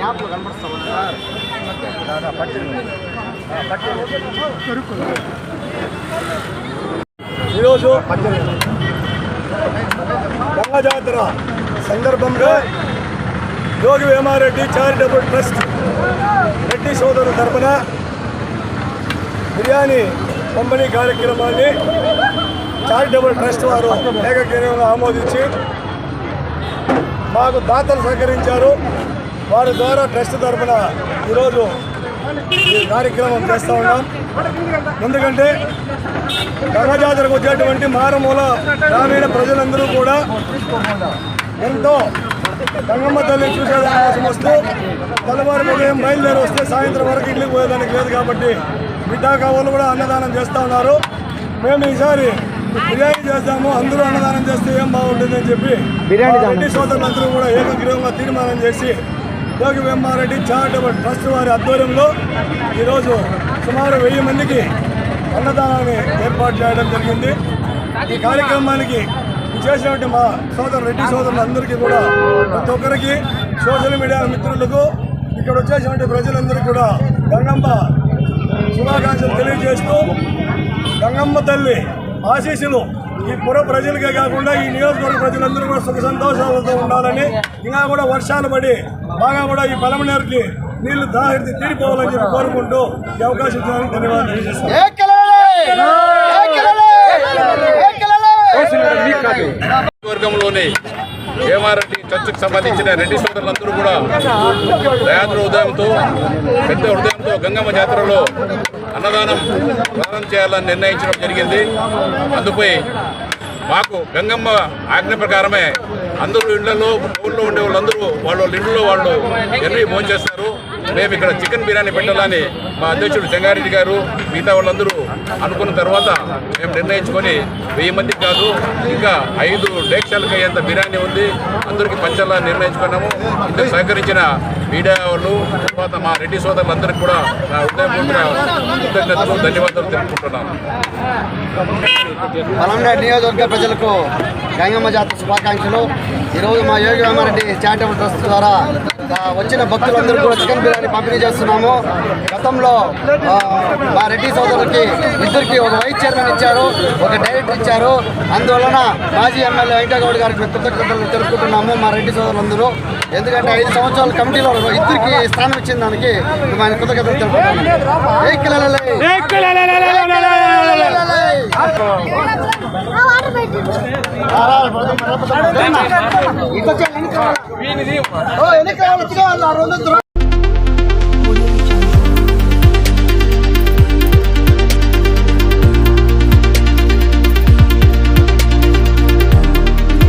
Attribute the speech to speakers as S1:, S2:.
S1: యాప్లో కనపడుస్తా ఉన్నా పట్టి పట్టి ఈరోజు గంగా జాతర సందర్భంగా యోగి వేమారెడ్డి చారిటబుల్ ట్రస్ట్ రెడ్డి సోదరుల తరపున బిర్యానీ పంపిణీ కార్యక్రమాన్ని చారిటబుల్ ట్రస్ట్ వారు ఏకగ్రీవంగా ఆమోదించి మాకు దాతలు సహకరించారు. వారి ద్వారా ట్రస్ట్ తరపున ఈరోజు ఈ కార్యక్రమం చేస్తూ ఉన్నాం. ఎందుకంటే గంగా వచ్చేటువంటి మారుమూల గ్రామీణ ప్రజలందరూ కూడా ఎంతో గంగమ్మ తల్లిని చూసేదాని కోసం వస్తూ తెల్లవారు ఉదయం బయలుదేరి వస్తే సాయంత్రం వరకు ఇంటికి పోయేదానికి లేదు కాబట్టి బిడ్డా కావాలి కూడా అన్నదానం చేస్తూ ఉన్నారు. మేము ఈసారి బిర్యానీ చేస్తాము అందరూ అన్నదానం చేస్తే ఏం బాగుంటుంది అని చెప్పి రెడ్డి సోదరులందరూ కూడా ఏకగ్రీవంగా తీర్మానం చేసి యోగి వెమ్మారెడ్డి చారిటబుల్ ట్రస్ట్ వారి ఆధ్వర్యంలో ఈరోజు సుమారు వెయ్యి మందికి అన్నదానాన్ని ఏర్పాటు చేయడం జరిగింది. ఈ కార్యక్రమానికి చేసినటువంటి మా సోదరు రెడ్డి సోదరులందరికీ కూడా ప్రతి ఒక్కరికి సోషల్ మీడియా మిత్రులకు ఇక్కడ వచ్చేసినటువంటి ప్రజలందరికీ కూడా గంగమ్మ శుభాకాంక్షలు తెలియజేస్తూ గంగమ్మ తల్లి ఆశీస్సులు ఈ పుర ప్రజలకే కాకుండా ఈ నియోజకవర్గ ప్రజలందరూ కూడా సుఖ సంతోషాలతో ఉండాలని ఇంకా కూడా వర్షాలు పడి బాగా కూడా ఈ పలమనేరుకి నీళ్ళు దాహరితి తీరిపోవాలని చెప్పి కోరుకుంటూ ఈ అవకాశం ఇచ్చినందుకు ధన్యవాదాలు తెలియజేస్తున్నాను.
S2: వర్గంలోని చర్చకు సంబంధించిన రెడ్డి సోదరులందరూ కూడా దయాద్ర ఉదయంతో పెద్ద హృదయంతో గంగమ్మ జాతరలో అన్నదానం ప్రదానం చేయాలని నిర్ణయించడం జరిగింది. అందుపై మాకు గంగమ్మ ఆజ్ఞ ప్రకారమే అందరూ ఇళ్ళలో ఊళ్ళో ఉండే వాళ్ళందరూ వాళ్ళ వాళ్ళ ఇళ్ళలో వాళ్ళు ఎన్ని భోజనం చేస్తారు. మేము ఇక్కడ చికెన్ బిర్యానీ పెట్టాలని మా అధ్యక్షుడు చెంగారెడ్డి గారు మిగతా వాళ్ళందరూ అనుకున్న తర్వాత మేము నిర్ణయించుకొని వెయ్యి మందికి కాదు ఇంకా ఐదు డేక్షాలకు అయ్యేంత బిర్యానీ ఉంది. అందరికీ పంచాలని నిర్ణయించుకున్నాము. ఇందుకు సహకరించిన మీడియా వాళ్ళు తర్వాత మా రెడ్డి సోదరులందరికీ కూడా నా హృదయపూర్వక కృతజ్ఞతలు ధన్యవాదాలు తెలుపుకుంటున్నాను.
S3: నియోజకవర్గ ప్రజలకు గంగమ్మ జాతర శుభాకాంక్షలు. ఈరోజు మా యోగి రామారెడ్డి చారిటబుల్ ట్రస్ట్ ద్వారా వచ్చిన భక్తులందరూ కూడా చికెన్ బిర్యానీ పంపిణీ చేస్తున్నాము. గతంలో మా రెడ్డి సోదరులకి ఇద్దరికి ఒక వైస్ చైర్మన్ ఇచ్చారు ఒక డైరెక్టర్ ఇచ్చారు. అందువలన మాజీ ఎమ్మెల్యే వెంకటగౌడ్ గారికి కృతజ్ఞతలు తెలుపుకుంటున్నాము మా రెడ్డి సోదరులందరూ. ఎందుకంటే ఐదు సంవత్సరాల కమిటీలో ఇద్దరికి స్థానం ఇచ్చిన దానికి ఆయన కృతజ్ఞతలు తెలుపుకుంటున్నాము ఏ కిలలలే. ఏ కిలలలే. ఇట్లా చేయాలి, ఎన్ని